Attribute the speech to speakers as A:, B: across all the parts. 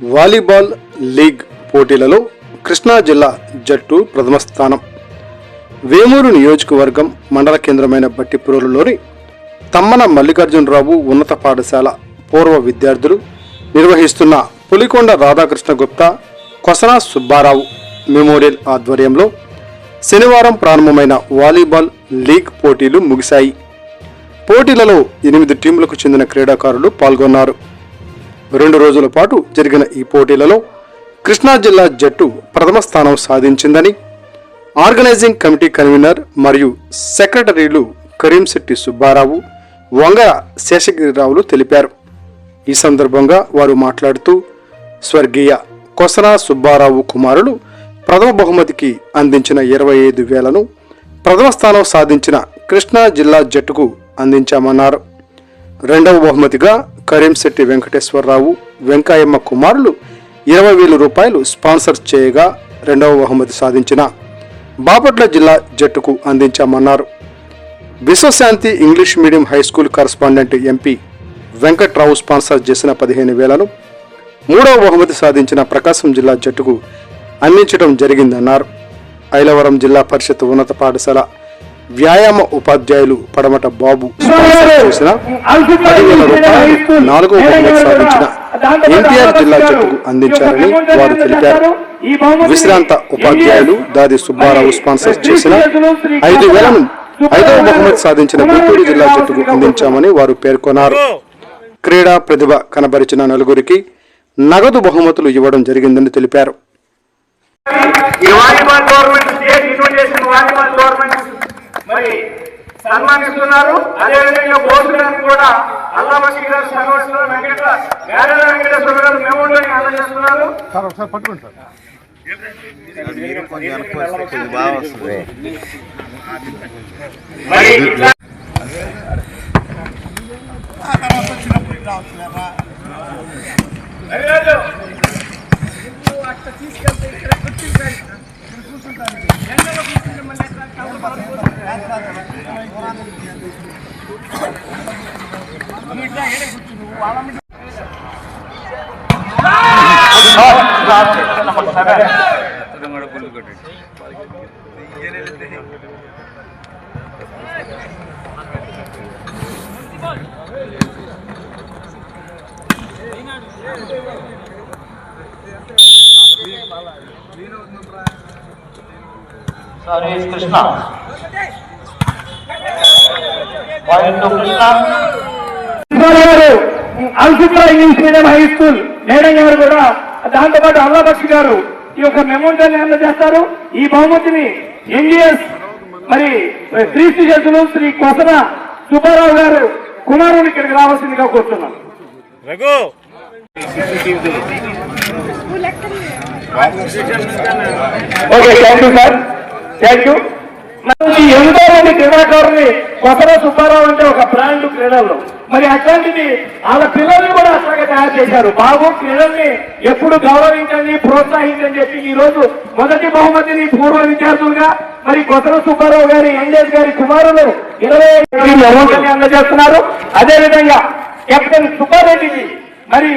A: Volleyball league పోటీలలో కృష్ణా జిల్లా జట్టు ప్రథమ స్థానం. వేమూరు నియోజకవర్గం మండల కేంద్రమైన బట్టిపురంలోని తమ్మన మల్లికార్జునరావు ఉన్నత పాఠశాల పూర్వ విద్యార్థులు నిర్వహిస్తున్న పులికొండ రాధాకృష్ణ గుప్తా కొసనా సుబ్బారావు మెమోరియల్ ఆధ్వర్యంలో శనివారం ప్రారంభమైన వాలీబాల్ లీగ్ పోటీలు ముగిశాయి. పోటీలలో ఎనిమిది టీంలకు చెందిన క్రీడాకారులు పాల్గొన్నారు. రెండు రోజుల పాటు జరిగిన ఈ పోటీలలో కృష్ణా జిల్లా జట్టు ప్రథమ స్థానం సాధించిందని ఆర్గనైజింగ్ కమిటీ కన్వీనర్ మరియు సెక్రటరీలు కరీంశెట్టి సుబ్బారావు వంగర శేషగిరిరావులు తెలిపారు. ఈ సందర్భంగా వారు మాట్లాడుతూ స్వర్గీయ కొసరా సుబ్బారావు కుమారులు ప్రథమ బహుమతికి అందించిన ఇరవై ఐదు వేలను ప్రథమ స్థానం సాధించిన కృష్ణా జిల్లా జట్టుకు అందించామన్నారు. రెండవ బహుమతిగా కరీంశెట్టి వెంకటేశ్వరరావు వెంకాయమ్మ కుమారులు ఇరవై వేల రూపాయలు స్పాన్సర్ చేయగా రెండవ బహుమతి సాధించిన బాపట్ల జిల్లా జట్టుకు అందించామన్నారు. Vishwashanti English medium high school correspondent MP Venkatrao sponsor చేసిన పదిహేను వేలను మూడవ బహుమతి సాధించిన ప్రకాశం జిల్లా జట్టుకు అందించడం జరిగిందన్నారు. ఐలవరం జిల్లా పరిషత్ ఉన్నత పాఠశాల వ్యాయామ ఉపాధ్యాయులు పడమట బాబు చేసిన పదివేల రూపాయలు నాలుగవ బహుమతి సాధించిన ఎన్టీఆర్ జిల్లా జట్టుకు అందించారని వారు తెలిపారు. విశ్రాంత ఉపాధ్యాయులు దాది సుబ్బారావు స్పాన్సర్ చేసిన ఐదు వేలను ఐదవ బహుమతి సాధించిన గుంటూరు జిల్లా జట్టుకు అందించామని వారు పేర్కొన్నారు. క్రీడా ప్రతిభ కనబరిచిన నలుగురికి నగదు బహుమతులు ఇవ్వడం జరిగిందని తెలిపారు.
B: ఈ volleyball government state invitation volleyball government మరి సన్మానిస్తున్నారు. అదేవిధంగా గారిని కూడా అల్లామసి గారు సర్వస్వ వెంకట వేరే వెంకటేశ్వర గారు అందజేస్తున్నారు
C: సార్ ఒకసారి పట్టుకోండి సార్.
D: మీరు కొంచెం వెనక్కి వస్తే
E: to Krishna.
B: గారు Alfikra English medium high school madam గారు కూడా దాంతోపాటు అల్లాబక్షి గారు ఈ యొక్క మెమోరియల్ అందజేస్తారు. ఈ బహుమతిని ఎన్జిఎస్ మరి క్రీస్తు చేతులు శ్రీ కొసన సుబ్బారావు గారు కుమారుని ఇక్కడికి రావాల్సిందిగా కోరుతున్నాం. Okay thank you sir thank you మరి ఎంతో మంది క్రీడాకారుని కొసర సుబ్బారావు అంటే ఒక బ్రాండ్ క్రీడల్లో. మరి అట్లాంటిది వాళ్ళ పిల్లల్ని కూడా అట్లాగే తయారు చేశారు. బాబు క్రీడల్ని ఎప్పుడు గౌరవించండి ప్రోత్సహించని చెప్పి ఈ రోజు మొదటి బహుమతిని పూర్వ విద్యార్థులుగా మరి కొసర సుబ్బారావు గారి ఎంజేజ్ గారి కుమారులు ఇరవై అందజేస్తున్నారు. అదేవిధంగా కెప్టెన్ సుబ్బారెడ్డికి మరి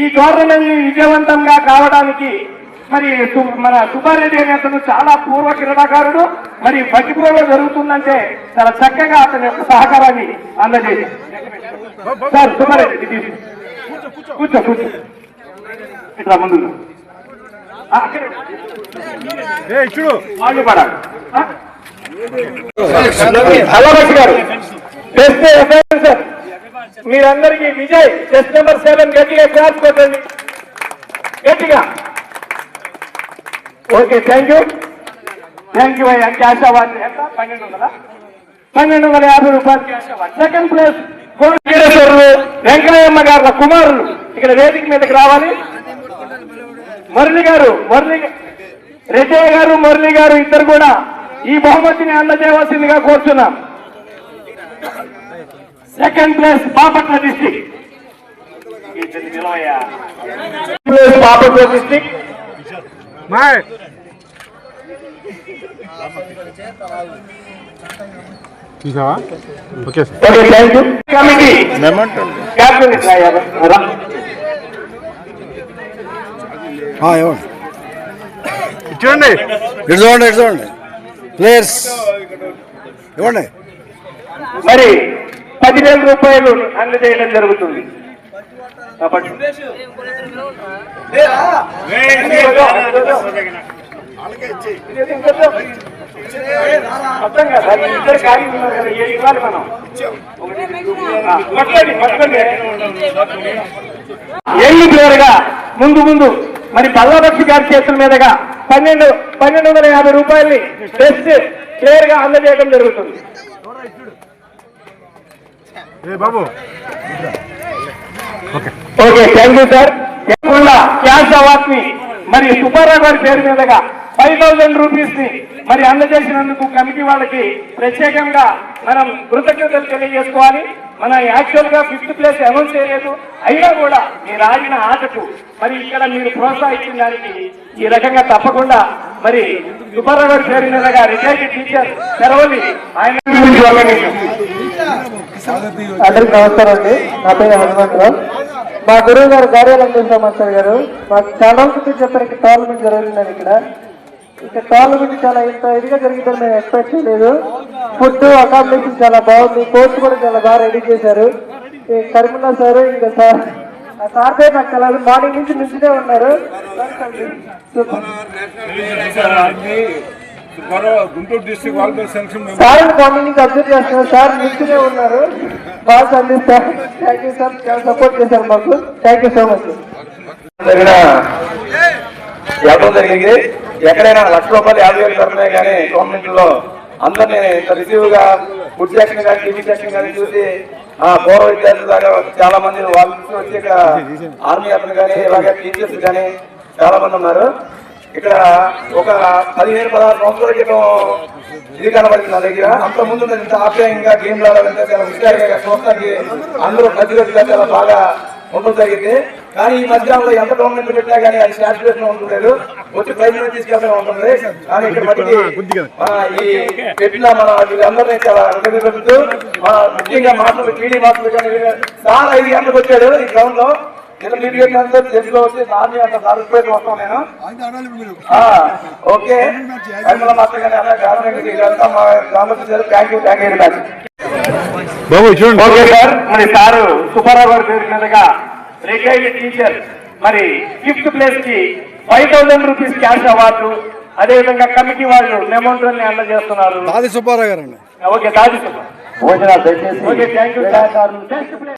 B: ఈ టోర్నమెంట్ విజయవంతంగా కావడానికి మరి మన సుబ్బారెడ్డి అనే అతను చాలా పూర్వ క్రీడాకారుడు. మరి బట్టిపురంలో జరుగుతుందంటే చాలా చక్కగా అతని యొక్క సహకారాన్ని అందజేసి సార్ సుబ్బారెడ్డి. కూర్చో కూర్చో ఇట్లా ముందు వాళ్ళు పడాలి. గారు. మీరందరికీ విజయ్ టెస్ట్ నెంబర్ సెవెన్ గట్టిగా క్లాస్ కొట్టండి. గట్టిగా. Okay thank you thank you అయ్యా. క్యాష్ అవార్డు ఎంత? పన్నెండు వందల? పన్నెండు వందల యాభై రూపాయలు cash award second place Koteswarulu Venkayamma గారు కుమారులు. ఇక్కడ వేదిక మీదకి రావాలి. మురళి గారు మురళి రెడ్డయ్య గారు మురళి గారు ఇద్దరు కూడా ఈ బహుమతిని అందజేయవలసిందిగా కోరుతున్నాం second place Bapatla district place Bapatla district
C: మాయ్ చూసావా? Okay sir.
B: Okay thank you committee
D: memento
B: captain ఇట్లా రా.
F: ఇవ్వండి
C: ఇచ్చేయండి
F: ఇటు చూడండి ఇటు చూడండి. ప్లేయర్స్ ఇవ్వండి.
B: మరి పదివేల రూపాయలు అందజేయడం జరుగుతుంది. ఆ. అర్థం కదా ఇద్దరు ఖాళీ ఉన్నారు కదా ఏడు ఇవ్వాలి మనం పట్టండి పట్టండి పట్టుకోండి. ఎల్లు ముందు ముందు మరి బల్లభక్షి గారి చేతుల మీదుగా పన్నెండు పన్నెండు వందల యాభై రూపాయల్ని టెస్ట్ క్లియర్గా అందజేయడం జరుగుతుంది
C: బాబు
B: okay thank you sir cash అవార్డ్ని మరి సుబ్బారావు గారి పేరు మీదుగా ఫైవ్ థౌజండ్ రూపీస్ని మరి అందజేసినందుకు కమిటీ వాళ్ళకి ప్రత్యేకంగా మనం కృతజ్ఞతలు తెలియజేసుకోవాలి. మన యాక్చువల్గా ఫిఫ్త్ ప్లేస్ అనౌన్స్ చేయలేదు. అయినా కూడా మీరు ఆడిన ఆటకు మరి ఇక్కడ మీరు ప్రోత్సహించిన దానికి ఈ రకంగా తప్పకుండా మరి సుబ్బారావు గారి పేరు మీదుగా రిటైర్డ్ టీచర్ తెరవలి ఆయన
G: అందరికి నమస్కారం అండి నా పేరు హనుమంతరావు మా గురువు గారు కార్యాలయం చేసామాస్టర్ గారు మాకు చాలా రోజుల ఇక్కడ టోర్నమెంట్ జరుగుతుందని ఇక్కడ ఇక్కడ టోర్నమెంట్ చాలా ఇంత ఇదిగా జరుగుతుందని మేము ఎక్స్పెక్ట్ చేయలేదు ఫుడ్ అకామిడేషన్ చాలా బాగుంది కోచ్ కూడా చాలా బాగా రెడీ చేశారు ఈ కరీముల్లా సార్ ఇంకా సార్ ఆ సార్ పేరు నాకు తెలియదు మార్నింగ్ నుంచి నుంచినే ఉన్నారు
C: గుంటూరు డిస్ట్రిక్ట్ సెలక్షన్
G: సార్ నుంచి అబ్జర్వ్ చేస్తున్నారు. సార్ నుంచినే ఉన్నారు. బాగా అందిస్తారు థ్యాంక్ యూ సార్ చాలా సపోర్ట్ చేశారు మాకు. థ్యాంక్ యూ సో మచ్
B: జరిగిన ఇవ్వడం జరిగింది. ఎక్కడైనా లక్ష రూపాయలు యాభై వేలు దొరుకుతాయి కానీ గవర్నమెంట్లో అందరినీ ఇంత రిసీవ్గా ఫుడ్ సెక్షన్ కానీ టీవీ సెక్షన్ కానీ చూసి ఆ పూర్వ విద్యార్థులు దాకా చాలా మంది వాళ్ళు వచ్చి ఇక్కడ ఆర్మీ అతను కానీ ఇలాగే టీచర్స్ కానీ చాలా మంది ఉన్నారు. ఇక్కడ ఒక పదిహేను పదహారు సంవత్సరాల క్రితం ఇది కనబడింది నా దగ్గర. అంత ముందు నేను ఇంత ఆప్యాయంగా గేమ్ ఆడాలంటే చాలా హుషారుగా చూడటానికి అందరూ ప్రతిరోజుగా చాలా బాగా ఉండడం జరిగింది. కానీ ఈ మధ్యలో ఎంత గవర్నమెంట్ పెట్టినా కానీ అది సాటిస్ఫాక్షన్ ఉండలేదు వచ్చి ప్రైజ్ తీసుకెళ్ళడం ఉంటుంది కానీ ఇక్కడ మట్టికి ఈ పెట్టిన మన వీళ్ళందరినీ చాలా మన ముఖ్యంగా మాటలు టీడీ మాటలు కానీ చాలా ఐదు గంటలకు వచ్చాడు ఈ గ్రౌండ్లో. మీరు చెప్పినంత తెలుగులో వచ్చి నాన్న అంత వస్తాం నేను. ఆ, ఓకే. అలా గవర్నమెంట్ ఇదంతా మా గ్రామస్తులు thank you thank you very much
C: బాబు చూడండి.
B: Okay sir. మరి సారు సుబ్బారావు గారి పేరు మీదుగా రిటైర్డ్ టీచర్. మరి ఫిఫ్త్ ప్లేస్కి five thousand rupees cash award. అదేవిధంగా కమిటీ వాళ్ళు మెమోంటోని అందజేస్తున్నారు.
F: ఆది సుబ్బారావు గారు
B: ఓకే దాది దయచేసి ఓకే థ్యాంక్ యూ సార్.